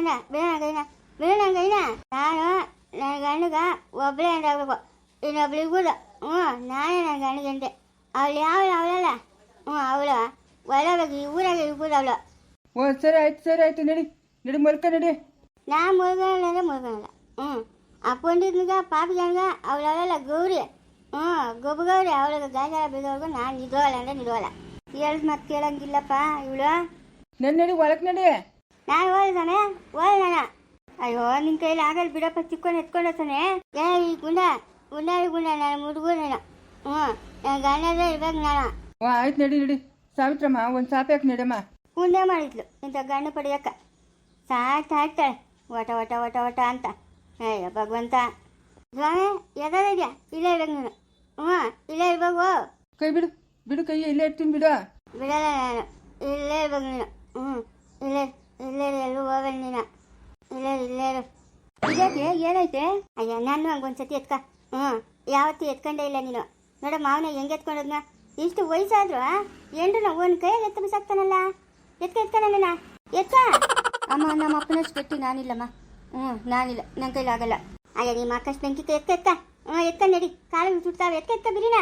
ಮಗುನ ಬಿಡೋಣ ಗೈನ ಬಿಡೋಣ ಗೈನ ನಾನು ನನ್ನ ಗಂಡಗ ಒಬ್ಬಳೇ ಅಂದಾಗಬೇಕು ಇನ್ನೊಬ್ಳಿಗೂ ಹ್ಞೂ ನಾನೇ ನನ್ನ ಗಂಡಗಂತೆ. ಅವಳು ಯಾವಳು ಅವಳಲ್ಲ? ಹ್ಞೂ ಅವಳು. ಒಳಗೆ ಈ ಊರಾಗೆ ಇರ್ಬೋದು ಅವಳು. ಓ ಸರಿ ಆಯ್ತು ಸರಿ ಆಯ್ತು. ನಡಿ ನಡಿ ಮಲ್ಕ ನಡಿ. ನಾ ಮುಳುಗಲ್ಲ ಅಂದ್ರೆ ಮುಳುಗಲ್ಲ ಹ್ಞೂ ಪಂಡಿತ್ನಿಗ ಪಾಪಿಗನ್ಗ ಅವಳಲ್ಲ ಗೌರಿ. ಹ್ಞೂ ಗೊಬ್ಬಗೌರಿ ಅವಳಿಗೆ ಗಾಜಾರ ಬಿದ್ದವ್ರಿಗೂ ನಾನು ನಿಲ್ಲೋಲ್ಲ ಅಂದ್ರೆ ನಿಲ್ಲೋಲ್ಲ ಹೇಳ್ದು ಮತ್ತೆ ಕೇಳಂಗಿಲ್ಲಪ್ಪ ಇವಳು. ನನ್ನ ನಡಿ ಒಳಗೆ ನಡಿ. ನಾನು ಓದಿದಾನೆ ಓದಿದಾನ ಅಯ್ಯೋ ನಿನ್ನ ಕೈಲಿ ಆಗಲ್ಲ ಬಿಡಪ್ಪ ಚಿಕ್ಕೊಂಡು ಎತ್ಕೊಂಡತಾನೆ ಏ ಈ ಗುಂಡ ಗುಂಡ ಗುಂಡ ನಾನು ನಾನು ಹ್ಞೂ ನನ್ನ ಗಂಡದೇ ಇರ್ಬೇಕು ನಾನು. ಓ ಆಯ್ತು ನಡಿ ನಡಿ. ಸಾವಿತ್ರಮ್ಮ ಒಂದು ಸಾಪಿ ಹಾಕಿ ನಡಿಯಮ್ಮ ಮುಂದೆ ಮಾಡಿದ್ಲು ಇಂಥ ಗಂಡ ಪಡೆಯಕ್ಕ. ಸಾಕ್ತಾ ಹಾಕ್ತಾಳೆ ಒಟ ಒಟ ಒಟ ಒಟ ಅಂತ. ಏಯ ಭಗವಂತ. ಸ್ವಾಮಿ ಎದಾರಿದ್ಯಾ ಇಲ್ಲೇ ಇರ್ಬೇಕು ನಾನು. ಹ್ಞೂ ಇಲ್ಲೇ ಇರ್ಬೇಕು. ಕೈ ಬಿಡು ಬಿಡು ಕೈ ಇಲ್ಲೇ ಇರ್ತೀನಿ ಬಿಡು. ಬಿಡಲ್ಲ ನಾನು. ಇಲ್ಲೇ ಇರ್ಬೇಕು ನೀನು. ಹ್ಞೂ ಇಲ್ಲೇ ಎಲ್ಲರೂ ಎಲ್ಲೂ ಹೋಗಲ್ಲ ನೀನು. ಇಲ್ಲೇ ಇರು, ಇಲ್ಲೇ ಇದಕ್ಕೆ ಏನೈತೆ? ಅಯ್ಯ ನಾನು ಹಂಗೊಂದ್ಸತಿ ಎತ್ಕ ಹ್ಞೂ ಯಾವತ್ತೂ ಎತ್ಕೊಂಡೇ ಇಲ್ಲ ನೀನು. ನೋಡ ಮಾವನ ಹೆಂಗೆ ಎತ್ಕೊಂಡೋದ್ನ? ಇಷ್ಟು ವಯಸ್ಸಾದ್ರು ಎಂಡ್ರು ಒಂದು ಕೈಯಾಗ ಎತ್ತ ಬಿಸಾಕ್ತಾನಲ್ಲ? ಎತ್ಕ ಎತ್ಕ ಎತ್ತ ಅಮ್ಮ ನಮ್ಮ ಅಪ್ಪನಷ್ಟು ಗಟ್ಟಿ ನಾನಿಲ್ಲಮ್ಮ. ಹ್ಞೂ ನಾನಿಲ್ಲ ನನ್ನ ಕೈಲಿ ಆಗಲ್ಲ. ಅಯ್ಯ ನಿಮ್ಮ ಅಕ್ಕಷ್ಟು ಬೆಂಕಿ ಎತ್ಕ ಎತ್ತ ಹ್ಞೂ ಎತ್ತ ನಡಿ. ಕಾಲು ಸುಡ್ತಾವೆ ಎತ್ಕ ಎತ್ತ ಬಿರಿನ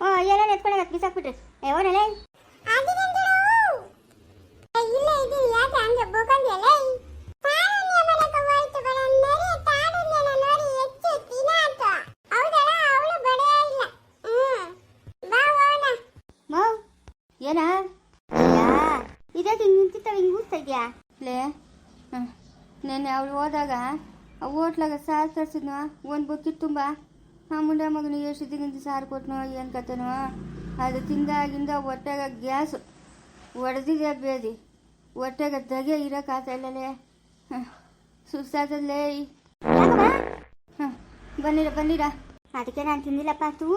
ಹ್ಞೂ ಎಲ್ಲ ಎತ್ಕೊಂಡಾಗ ಬಿಸಾಕ್ಬಿಟ್ರಿ. ಏ ಏನಾ? ಇದಕ್ಕೆ ಹಿಂಗೆ ನಿಂತಿರ್ತಾವೆ ಹಿಂಗೆ ಊದ್ತಾ ಇದೆಯಾ? ಲೇ ನೆನ್ನೆ ಅವಳು ಹೋದಾಗ ಹೋಟ್ಲಾಗ ಸಾರು ತರಿಸಿದ್ನು ಒಂದು ಬೊಕ್ಕಿಟ್ ತುಂಬ. ಆ ಮುಂಡ ಮಗನಿಗೆ ಎಷ್ಟು ದಿನದಿಂದ ಸಾರು ಕೊಟ್ನೋ ಏನು ಕತೆನೋ ಅದು ತಿಂದಾಗಿಂದ ಹೊಟ್ಟೆಗೆ ಗ್ಯಾಸು. ಒಡೆದಿದೆ ಬೇದಿ. ಹೊಟ್ಟೆಗೆ ದಗೆ ಇರೋಕ್ಕಾಗ್ತಾ ಇಲ್ಲಲೇ ಹಾಂ. ಸುಸ್ತಾತಲ್ಲೇ ಹಾಂ. ಬನ್ನಿರ ಬನ್ನಿರ. ಅದಕ್ಕೆ ನಾನು ತಿಂದಿಲ್ಲಪ್ಪ ತೂ.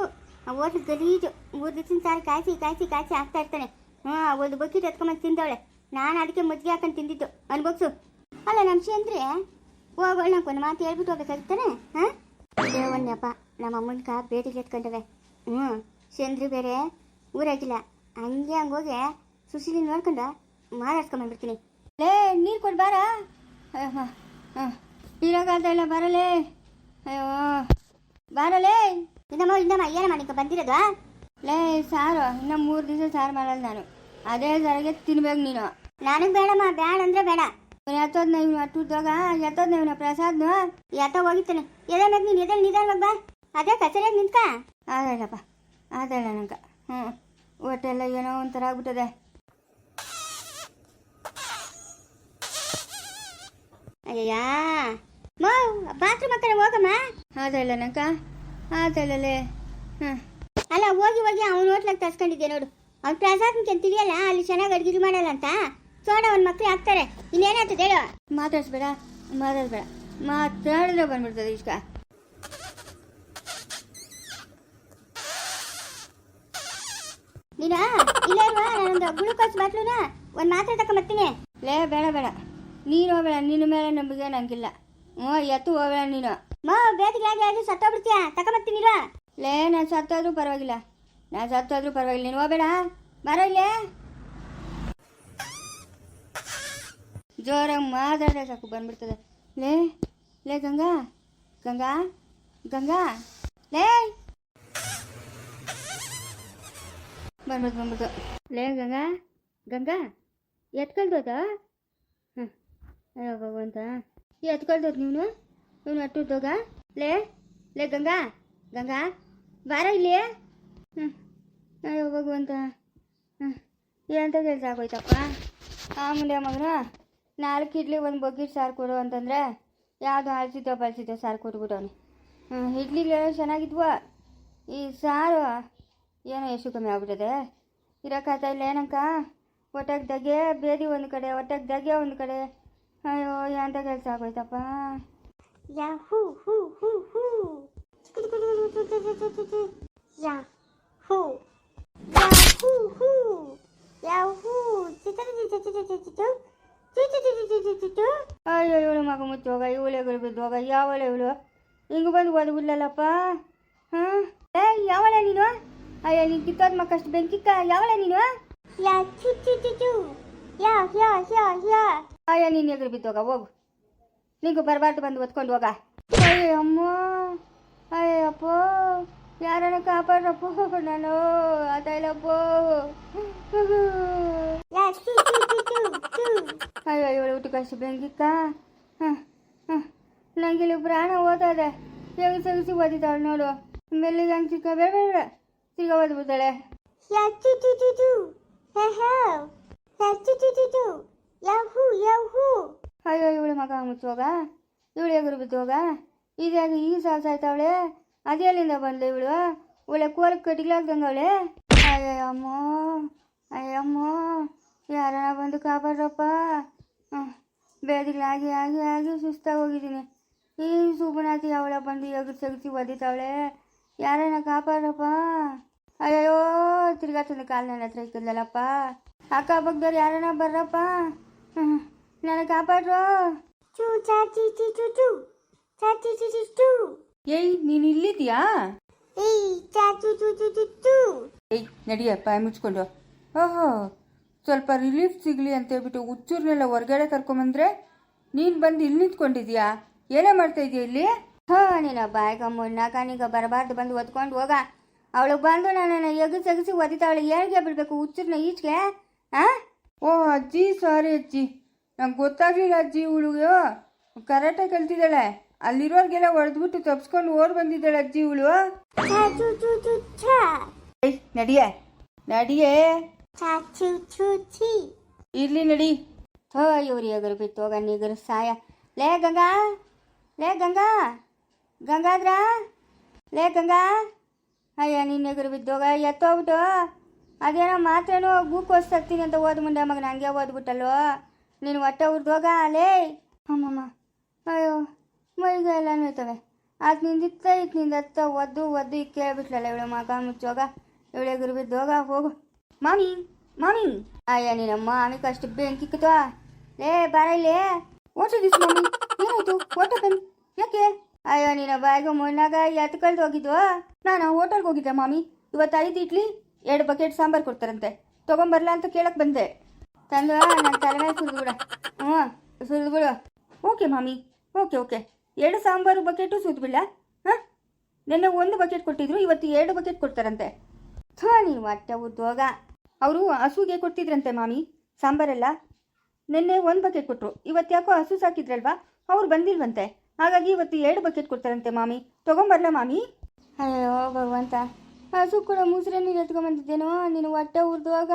ಹೋಟ್ಲು ಗಲೀಜು. ಮೂರು ದಿವಸ ಸಾರಿ ಕಾಯಿಸಿ ಕಾಯಿಸಿ ಕಾಯಿಸಿ ಹಾಕ್ತಾ ಇರ್ತಾನೆ. ಹಾಂ ಒಂದು ಬಕೆಟ್ ಎತ್ಕೊಂಬಂದು ತಿಂದವಳೆ. ನಾನು ಅದಕ್ಕೆ ಮಜ್ಜಿಗೆ ಹಾಕೊಂಡು ತಿಂದಿದ್ದು. ಅನ್ಬೋಗ್ಸು ಅಲ್ಲ ನಮ್ಮ ಚಂದ್ರಿ ಹೋಗೋಣ ನಂಗೆ ಒಂದು ಮಾತು ಹೇಳ್ಬಿಟ್ಟು ಹೋಗ್ಬೇಕಾಗ್ತಾನೆ ಹಾಂ? ದೇವಣ್ಣಪ್ಪ ನಮ್ಮ ಅಮ್ಮನ ಕಾ ಭೇಟಿಗೆ ಎತ್ಕೊಂಡವೆ. ಹ್ಞೂ ಚಂದ್ರಿ ಬೇರೆ ಊರಾಗಿಲ್ಲ. ಹಂಗೆ ಹಂಗೆ ಹೋಗಿ ಸುಶೀಲಿ ನೋಡ್ಕೊಂಡು ಮಾತಾಡ್ಸ್ಕೊಂಬಂದ್ಬಿಡ್ತೀನಿ ಲೇ, ನೀರು ಕೊಟ್ಟು ಬಾರ. ಹಾಂ ಇರೋಕ್ಕಾಗ್ತಾ ಇಲ್ಲ ಬರಲೇ. ಅಯ್ಯೋ. ಬಾರಲೇ. ಇನ್ನಮ್ಮ ಇನ್ನಮ್ಮ ಏನು ಮಾಡಿಕ ಬಂದಿರೋದು ಲೇ ಸಾರು ಇನ್ನೂ ಮೂರು ದಿವಸ ಸಾರು ಮಾಡಲ್ಲ ನಾನು. ಅದೇ ಸಾರಿಗೆ ತಿನ್ಬೇಕು ನೀನು. ನನಗೆ ಬೇಡಮ್ಮ ಬೇಡ ಅಂದ್ರೆ ಬೇಡ. ಎತ್ತೋದ್ನ ಇವನು ಅಟ್ಟುದಾಗ ಎತ್ತೋದ್ನ ಇವನ ಪ್ರಸಾದ್ನು. ಎತ್ತ ಹೋಗಿತ್ತಾನೆ ಎದೆ ಮೇಲೆ ನೀನು ಎದೆ ನಿಧಾನ ಬಾ. ಅದೇ ಕಚೇರಿಯಾಗಿ ನಿಂತ್ಕ. ಆಗಲ್ಲಪ್ಪ ಅದಲ್ಲ ನಂಗೆ. ಹ್ಞೂ ಹೊಟ್ಟೆಲ್ಲ ಏನೋ ಒಂಥರ ಆಗ್ಬಿಟ್ಟದೆ. ಅಯ್ಯಯ್ಯ. ಬಾತ್ರೂಮ್ ಹತ್ರ ಹೋಗಮ್ಮ. ಅದಲ್ಲ ನಂಕ ಅದಲ್ಲಲೇ ಹಾಂ. ಅಲ್ಲ, ಹೋಗಿ ಹೋಗಿ ಅವ್ನು ಹೋಟ್ಲಾಗ ತರ್ಸ್ಕೊಂಡಿದ್ದೆ ನೋಡು. ಅವ್ನು ಪ್ರಸಾದ್ಗೆ ತಿಳಿಯಲ್ಲ, ಅಲ್ಲಿ ಚೆನ್ನಾಗಿ ಅಡ್ಗೆ ಮಾಡಲ್ಲ ಅಂತ? ಸೋಡ ಅವ್ನ ಮಕ್ಳು ಹಾಕ್ತಾರೆ. ಇನ್ನೇನಾಗ್ತದೆ ಹೇಳು. ಮಾತಾಡ್ಸ್ಬೇಡ, ಮಾತಾಡ್ಬೇಡ. ಮಾತಾಡಿದ್ರೆ ಬಂದ್ಬಿಡ್ತದೆ ಇಷ್ಟ. ನೀನಾ? ಇಲ್ಲ ನಾನೊಂದು ಗ್ಲೂಕೋಸ್ ಒಂದು ಮಾತ್ರೆ ತಕೊಂಬರ್ತೀನಿ ಲೇ, ಬೇಡ ಬೇಡ. ನೀನು ಹೋಗಬೇಡ. ನಿನ್ನ ಮೇಲೆ ನಂಬಿಕೆ ನಂಗಿಲ್ಲ. ಹ್ಞೂ ಎತ್ತು ಹೋಗಬೇಡ ನೀನು. ಮಾ, ಬೇದಿಗೆ ಆಗಿ ಸತ್ತೋಗ್ಬಿಡ್ತೀಯ ತಕೊಂಬರ್ತೀನಿ ಇಲ್ವಾ ಲೇ, ನಾನು ಸತ್ತೋದ್ರೂ ಪರವಾಗಿಲ್ಲ. ನಾನು ಸತ್ತೋದ್ರೂ ಪರವಾಗಿಲ್ಲ. ನೀನು ಹೋಗಬೇಡ. ಬರೋ ಇಲ್ಲೇ. ಜೋರಾಗಿ ಮಾತಾಡಿದ್ರೆ ಸಾಕು, ಬಂದ್ಬಿಡ್ತದೆ. ಲೇ ಲೇ ಗಂಗಾ. ಗಂಗಾ ಗಂಗಾ. ಲೇ. ಬಂದ್ಬಿಡ್ತು ಬಂದ್ಬಿಡ್ತು. ಲೇ ಗಂಗಾ ಗಂಗಾ. ಎತ್ಕೊಳ್ದೋದ ಹಾಂ ಭಗವಂತ ಎತ್ಕೊಳ್ದೋದು ನೀನು? ಇವನು ಅಟ್ಟುದ್ದೋಗ ಲೇ ಲೇ ಗಂಗಾ ಗಂಗಾ ಬಾರ ಇಲ್ಲಿ ಹ್ಞೂ ಅಯ್ಯೋ ಭಗವಂತ ಹ್ಞೂ ಏನಂತ ಕೆಲಸ ಆಗೋಯ್ತಪ್ಪ ಆ ಮುಂದೆ ಮಗನ ನಾಲ್ಕು ಇಡ್ಲಿ ಒಂದು ಬೊಗ್ಗಿಟ್ ಸಾರು ಕೊಡು ಅಂತಂದರೆ ಯಾವುದು ಅಳಿಸಿದ್ದೋ ಬಳಸಿದ್ದೋ ಸಾರು ಕೊಟ್ಬಿಟ್ಟವನು ಹ್ಞೂ ಇಡ್ಲಿಗಳು ಚೆನ್ನಾಗಿದ್ವು ಈ ಸಾರು ಏನೋ ಎಷ್ಟು ಕಮ್ಮಿ ಆಗ್ಬಿಟ್ಟದೆ ಇರೋಕ್ಕಾಗ್ತಾ ಇಲ್ಲ ಏನಂಕ ಹೊಟ್ಟೆಗೆ ದಗೆ ಬೇದಿ ಒಂದು ಕಡೆ ಹೊಟ್ಟೆಗೆ ದಗೆ ಒಂದು ಕಡೆ ಅಯ್ಯೋ ಏನಂತ ಕೆಲಸ ಆಗೋಯ್ತಪ್ಪ ಯಾಹೂ ಹೂ ಹೂ ಹೂ ಯಾಹೂ ಯಾಹೂ ಹೂ ಯಾಹೂ ಅಯ್ಯೋ ಇವಳು ಮಗ ಮುಚ್ಚೋಗ ಇವಳೆಗಳು ಬಿದ್ದೋಗ ಯಾವಳೆ ಇವಳು? ಹಿಂಗೆ ಬಂದು ಓದ್ಬಿಡ್ಲಲ್ಲಪ್ಪ ಹಾಂ? ಏ ಯಾವಳೆ ನೀನು? ಅಯ್ಯೋ ನೀನು ಕಿತ್ತೋದ್ ಮಕ್ಕಷ್ಟು ಬೆಂಕಿಕ್ಕ ಯಾವಳೆ ನೀನು? ಯಾ ಚು ಚು ಚು ಚು ಯಾ ಯಾ ಯಾ ಯಾ. ಅಯ್ಯ ನೀನು ಎಗರು ಬಿದ್ದೋಗ ಹೋಗು. ನಿಂಗೂ ಬರಬಾರ್ದು ಬಂದು ಒತ್ಕೊಂಡು ಹೋಗ. ಅಯ್ಯಮ್ಮ ಅಯ್ಯಪ್ಪ ಯಾರನ್ನ ಕಾಪಾಡ್ರಪ್ಪ ನಾನು ಅದಲ್ಲಪ್ಪ ಅಯ್ಯೋ ಇವಳು ಊಟಕ್ಕಷ್ಟು ಬೆಂಗಿಕ್ಕ ಹಾಂ ಹಾಂ. ನಂಗೆ ಇಲ್ಲಿ ಪ್ರಾಣ ಓದದೆ ಹೆಂಗ್ ಸಗಿಸಿ ಓದಿದ್ದಾಳೆ ನೋಡು. ಮೆಲ್ಲಿಗೆ ಹಂಗೆ ಸಿಕ್ಕ ಬೇಡ ಬೇಡ. ಸಿಗ ಓದ್ಬಿಡ್ತಾಳೆ. ಅಯ್ಯೋ ಇವಳು ಮಗ ಮುಚ್ಚೋಗ ಇವಳು ಎಗುರು ಬಿದ್ದೋಗ ಇದಾಗ ಈ ಸಾಲ್ಸ ಆಯ್ತಾವಳೆ? ಅದೆಲ್ಲಿಂದ ಬಂದ್ಲು ಇವಳು? ಒಳ್ಳೆ ಕೋಲ್ ಕಟ್ಟಿಗ್ಲಾಗ್ದಂಗೆ ಅವಳೆ? ಅಯ್ಯಮ್ಮ ಅಯ್ಯಮ್ಮ ಯಾರನ್ನ ಬಂದು ಕಾಪಾಡ್ರಪ್ಪ? ಹ್ಮ್. ಬೇದಿಗಳಾಗಿ ಆಗಿ ಆಗಿ ಸುಸ್ತಾಗಿ ಹೋಗಿದ್ದೀನಿ. ಈ ಸುಬನಾತಿ ಅವಳ ಬಂದು ಎಗುರು ಸಗಿಸಿ ಒದಿತಾವಳೆ ಯಾರನ್ನ ಕಾಪಾಡ್ರಪ್ಪ? ಅಯ್ಯೋ ತಿರ್ಗಾ ಕಾಲು ನನ್ನ ಹತ್ರ ಇಕ್ಕಿದ್ಲಲ್ಲಪ್ಪ? ಅಕ್ಕ ಬಗ್ದವ್ರು ಯಾರನ್ನ ಬರ್ರಪ್ಪ. ನನಗೆ ಕಾಪಾಡ್ರು ಚೂ ಚಾಚಿ ಚಿ ಚೂ ಚೂ. ಚಾಚಿ ಚಿ ಚಿ ಚೂ ಏಯ್ ನೀನು ಇಲ್ಲಿದ್ಯಾ? ಏಯ್ ಚಾಚು ಚೂ ಚೂ ಚೂ ಚೂ ಏಯ್ ನಡಿಯ ಬಾಯಿ ಮುಚ್ಕೊಂಡು. ಓಹೋ ಸ್ವಲ್ಪ ರಿಲೀಫ್ ಸಿಗಲಿ ಅಂತ ಹೇಳ್ಬಿಟ್ಟು ಹುಚ್ಚೂರ್ನೆಲ್ಲ ಹೊರಗಡೆ ಕರ್ಕೊಂಬಂದ್ರೆ ನೀನು ಬಂದು ಇಲ್ಲಿ ನಿಂತ್ಕೊಂಡಿದ್ಯಾ? ಏನೇ ಮಾಡ್ತಾ ಇದೀಯ ಇಲ್ಲಿ? ಹಾ ನೀನು ಬಾಯ್ಗ ನಾಕಾನೀಗ ನೀಗ ಬರಬಾರ್ದು ಬಂದು ಒದ್ಕೊಂಡು ಹೋಗ. ಅವಳು ಬಂದು ನನ್ನನ್ನು ಎಗಸಿ ಎಗಸಿ ಒದಿತಾವಳು ಏಳಿಗೆ ಬಿಡ್ಬೇಕು ಹುಚ್ಚರ್ನ ಈಚೆಗೆ ಹಾಂ ಓ ಅಜ್ಜಿ ಸಾರಿ ಅಜ್ಜಿ. ನಂಗೆ ಗೊತ್ತಾಗಲಿಲ್ಲ ಅಜ್ಜಿ ಇವಳಿಗೆ ಕರಾಟೆ ಕಲ್ತಿದ್ದಾಳೆ. ಅಲ್ಲಿರೋರ್ಗೆಲ್ಲ ಹೊಡೆದ್ಬಿಟ್ಟು ತಪ್ಸ್ಕೊಂಡು ಓಡ್ ಬಂದಿದ್ದಾಳೆ ಅಜ್ಜಿ ಇವಳು ಏಯ್ ನಡಿಯೇ. ನಡಿಯೇ. ಇರ್ಲಿ ನಡಿ. ಥೋ ಇವ್ರಿ ಎಗರು ಬಿತ್ತು ಹೋಗ ನಿಗರು ಸಾಯ. ಲೇ ಗಂಗಾ. ಲೇ ಗಂಗಾ. ಗಂಗಾದ್ರ. ಲೇ ಗಂಗಾ. ಅಯ್ಯ ನಿನ್ನ ಎಗರು ಬಿದ್ದೋಗ ಎತ್ತೋಗ್ಬಿಟ್ಟು. ಅದೇನೋ ಮಾತ್ರೇನೋ ಗ್ಲೂಕೋಸ್ ತರ್ತೀನಿ ಅಂತ ಓದ್ ಮುಂದೆ ಮಗನ ಹಂಗೆ ಓದ್ಬಿಟ್ಟಲ್ವೋ ನೀನು ಹೊಟ್ಟೆ ಉರ್ದೋಗ ಅಲೇ ಅಮ್ಮಮ್ಮ ಅಯ್ಯೋ ಮೈಗೆ ಎಲ್ಲ ನೋಯ್ತವೆ. ಅದು ನಿಂದಿತ್ತ ಇತ್ತು ನಿಂದತ್ತ, ಒದ್ದು ಒದ್ದು ಈಗ ಕೇಳ್ಬಿಟ್ಲಲ್ಲ ಇವಳು ಮಗ ಮುಚ್ಚೋಗ ಇವಳೆ ಗುರು ಬಿದ್ದೋಗ ಹೋಗು ಮಾಮಿ ಮಾಮಿ. ಅಯ್ಯ ನೀನಮ್ಮ ಆಮೇಲೆ ಕಷ್ಟ ಬೆಂಕಿ ಲೇ, ಬಾರ ಇಲ್ಲೇ. ಓಟು ದಿಸ್ ಮಾಮಿ. ಏನಾಯ್ತು? ಓಟೋ ಬನ್ನಿ. ಯಾಕೆ? ಅಯ್ಯೋ ನಿನ್ನ ಬಾಯಿಗೆ ಮೊನ್ನಾಗ ಎತ್ಕೊಳ್ದು ಹೋಗಿದ್ವೋ? ನಾನು ಹೋಟೆಲ್ಗೆ ಹೋಗಿದ್ದೆ ಮಾಮಿ. ಇವತ್ತು ಐದು ಇಡ್ಲಿ, ಎರಡು ಬಕೆಟ್ ಸಾಂಬಾರು ಕೊಡ್ತಾರಂತೆ. ತೊಗೊಂಬರ್ಲ ಅಂತ ಕೇಳಕ್ಕೆ ಬಂದೆ. ತಂದು ನನ್ನ ತಲೆ ಮೇಲೆ ಸುರಿದ್ಬಿಡ ಹ್ಞೂ ಓಕೆ ಮಾಮಿ. Okay okay. ಎರಡು ಸಾಂಬಾರು ಬಕೆಟು ಸುರಿದ್ಬಿಡ ಹಾಂ? ನಿನ್ನೆ ಒಂದು ಬಕೆಟ್ ಕೊಟ್ಟಿದ್ರು, ಇವತ್ತು ಎರಡು ಬಕೆಟ್ ಕೊಡ್ತಾರಂತೆ. ಹಾಂ ನೀವು ಹೊಟ್ಟೆ ಉದ್ಯೋಗ ಅವರು ಹಸುಗೆ ಕೊಡ್ತಿದ್ರಂತೆ ಮಾಮಿ. ಸಾಂಬಾರೆಲ್ಲ. ನಿನ್ನೆ ಒಂದು ಬಕೆಟ್ ಕೊಟ್ಟರು ಇವತ್ತು ಯಾಕೋ ಹಸು ಸಾಕಿದ್ರಲ್ವಾ? ಅವ್ರು ಬಂದಿಲ್ವಂತೆ. ಹಾಗಾಗಿ ಇವತ್ತು ಎರಡು ಬಕೆಟ್ ಕೊಡ್ತಾರಂತೆ ಮಾಮಿ. ತೊಗೊಂಬರ್ಲ ಮಾಮಿ? ಅಯ್ಯೋ, ಭಗವಂತ. ಹಸು ಕೂಡ ಮುಸ್ರೆ ನೀರು ಎತ್ಕೊಂಬಂದಿದ್ದೇನೋ ನೀನು ಹೊಟ್ಟೆ ಉರ್ದೋಗ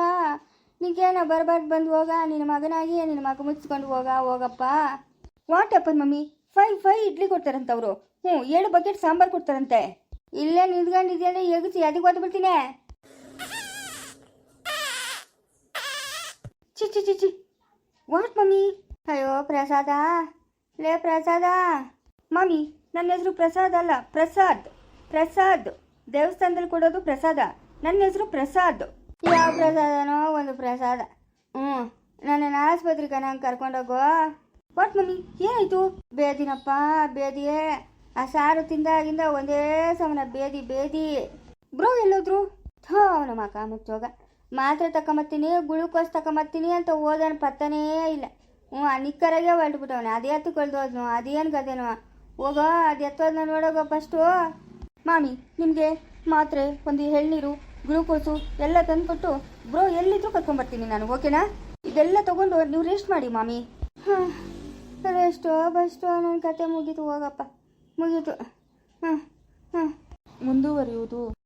ನಿಂಗೇನೋ ಬರಬಾರ್ದು, ಬಂದು ಹೋಗ, ನಿನ್ನ ಮಗನಾಗಿ ನಿನ್ನ ಮಗ ಮುಚ್ಕೊಂಡು ಹೋಗ, ಹೋಗಪ್ಪ. ವಾಟ್ ಅಪ್ಪನ್ ಮಮ್ಮಿ? ಫೈ ಫೈ ಇಡ್ಲಿ ಕೊಡ್ತಾರಂತೆ ಅವರು. ಹ್ಞೂ, ಏಳು ಬಕೆಟ್ ಸಾಂಬಾರು ಕೊಡ್ತಾರಂತೆ. ಇಲ್ಲೇ ನಿಂತ್ಕೊಂಡಿದ್ಯಲ್ಲ, ಎಗಿಸಿ ಅದಕ್ಕೆ ಓದ್ಬಿಡ್ತೀನಿ ಚಿ ಚಿ ಚಿ ಚಿ ವಾಟ್ ಮಮ್ಮಿ? ಅಯ್ಯೋ, ಪ್ರಸಾದ. ಲೇ, ಪ್ರಸಾದ. ಮಮ್ಮಿ, ನನ್ನ ಹೆಸರು ಪ್ರಸಾದ್ ಅಲ್ಲ, ಪ್ರಸಾದ್. ಪ್ರಸಾದ್. ದೇವಸ್ಥಾನದಲ್ಲಿ ಕೊಡೋದು ಪ್ರಸಾದ. ನನ್ನ ಹೆಸರು ಪ್ರಸಾದ್. ಯಾವ ಪ್ರಸಾದನೋ ಒಂದು ಪ್ರಸಾದ. ಹ್ಞೂ ನನ್ನ ಆಸ್ಪತ್ರೆಗೆ ನಂಗೆ ಕರ್ಕೊಂಡೋಗೋ. ವಾಟ್ ಮಮ್ಮಿ, ಏನಾಯ್ತು? ಬೇದಿನಪ್ಪ, ಬೇದಿಯೇ. ಆ ಸಾರು ತಿಂದಾಗಿಂದ ಒಂದೇ ಸಮನ ಬೇದಿ ಬೇದಿ. ಬ್ರೋ, ಎಲ್ಲೋದ್ರು? ಥೋ, ಅವನ ಮಕ ಮುಚ್ಚೋಗ. ಮಾತ್ರೆ ತಕೊಂಬತ್ತೀನಿ, ಗುಳುಕೋಸ್ ತಕೊಂಬತ್ತೀನಿ ಅಂತ ಓದೋನ್ ಪತ್ತನೇ ಇಲ್ಲ. ಹ್ಞೂ ನಿಕ್ಕರಾಗೆ ಹೊರಟ್ಬಿಟ್ಟವನೆ. ಅದೇ ಎತ್ತುಕೊಳ್ದೋದ್ನು ಅದೇನು ಗದೇನು ಹೋಗೋ, ಅದು ಎತ್ತೋದ್ನ ನೋಡೋಗೋ ಫಸ್ಟು ಮಾಮಿ, ನಿಮಗೆ ಮಾತ್ರೆ, ಒಂದು ಎಳ್ನೀರು ಗ್ಲೂಕೋಸು ಎಲ್ಲ ತಂದ್ಕೊಟ್ಟು ಬ್ರೋ ಎಲ್ಲಿದ್ರು ಕರ್ಕೊಂಬರ್ತೀನಿ ನಾನು, ಓಕೆನಾ? ಇದೆಲ್ಲ ತಗೊಂಡು ನೀವು ರೆಸ್ಟ್ ಮಾಡಿ, ಮಾಮಿ. ಹಾಂ ರೆಸ್ಟೋ ಬಸ್ಟೋ ನನ್ನ ಕತೆ ಮುಗೀತು, ಹೋಗಪ್ಪ. ಮುಗೀತು. ಹಾಂ ಹಾಂ. ಮುಂದುವರಿಯುವುದು.